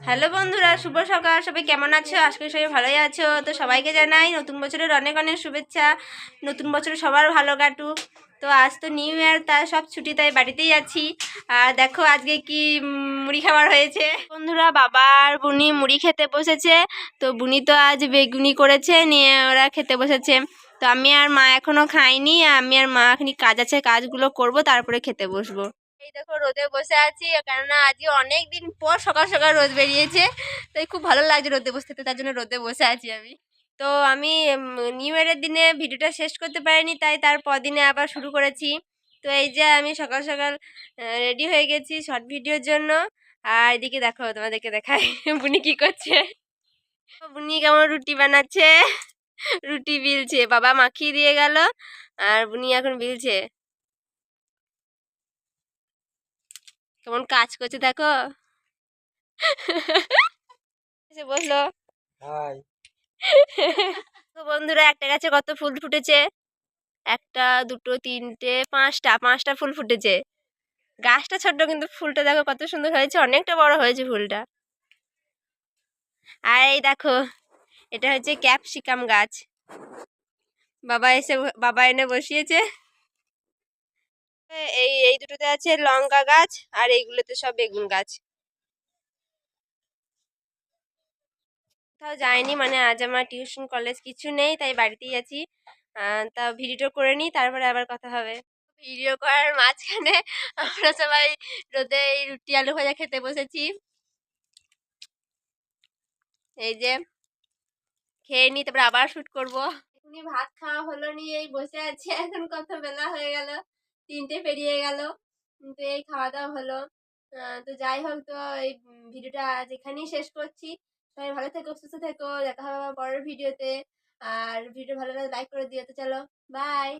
Hello বন্ধুরা, শুভ সকাল। সবাই কেমন আছো? আজকে সবাই ভালোই আছো। তো সবাইকে জানাই নতুন বছরের অনেক অনেক শুভেচ্ছা। নতুন বছরে সবার ভালো কাটুক। তো আজ তো নিউ ইয়ার তার সব ছুটি, তাই বাড়িতেই আছি। আর দেখো আজকে কি মুড়ি খাবার হয়েছে। বন্ধুরা বাবার বুনি মুড়ি খেতে বসেছে। তো বুনি তো আজ বেগুনি করেছে, নিয়ে ওরা খেতে বসেছে। তো আমি আর মা এখনও খাইনি। আমি আর মা এখনই কাজ আছে, কাজগুলো করব, তারপরে খেতে বসবো। এই দেখো রোদে বসে আছি, কেননা আজকে অনেক দিন পর সকাল সকাল রোদ বেরিয়েছে, তাই খুব ভালো লাগছে রোদে বসতে তো তার জন্য রোদে বসে আছি আমি। তো আমি নিউ ইয়ারের দিনে ভিডিওটা শেষ করতে পারিনি, তাই তারপর দিনে আবার শুরু করেছি। তো এই যে আমি সকাল সকাল রেডি হয়ে গেছি শর্ট ভিডিওর জন্য। আর এদিকে দেখো, তোমাদেরকে দেখাই, বুনি কি করছে। বুনি কেমন রুটি বানাচ্ছে? রুটি বিলছে, বাবা মাখিয়ে দিয়ে গেল, আর বুনি এখন বিলছে। কেমন কাজ করছে দেখো। এসে বসল তো বন্ধুরা একটা গাছে কত ফুল ফুটেছে? একটা দুটো তিনটে পাঁচটা পাঁচটা ফুল ফুটেছে। গাছটা ছোট্ট কিন্তু ফুলটা দেখো কত সুন্দর হয়েছে অনেকটা বড় হয়েছে ফুলটা। আর এই দেখো এটা হচ্ছে ক্যাপসিকাম গাছ। বাবা এসে বাবা এনে বসিয়েছে। দুটোতে আছে লঙ্কা গাছ আর এইগুলোতে সব বেগুন গাছ। কোথাও যাইনি মানে আজ আমার টিউশন কলেজ কিছু নেই, তাই বাড়িতেই আছি। তা ভিডিওটা করে নিই, তারপরে আবার কথা হবে। ভিডিও করার মাঝখানে আমরা সবাই রোদে এই রুটি, আলু ভাজা খেতে বসেছি। এই যে, খেয়ে নিই, তারপরে আবার শুট করব। ভাত খাওয়া হলো নি, এই বসে আছি, এখন কত বেলা হয়ে গেল, তিনটে পেরিয়ে গেল। কিন্তু এই খাওয়া দাওয়া হলো তো যাই হোক, তো এই ভিডিওটা এখানেই শেষ করছি। সবাই ভালো থেকো, সুস্থ থেকো, দেখা হবে পরের ভিডিওতে। আর ভিডিও ভালো লাগলে লাইক করে দিও, তো চলো, বাই!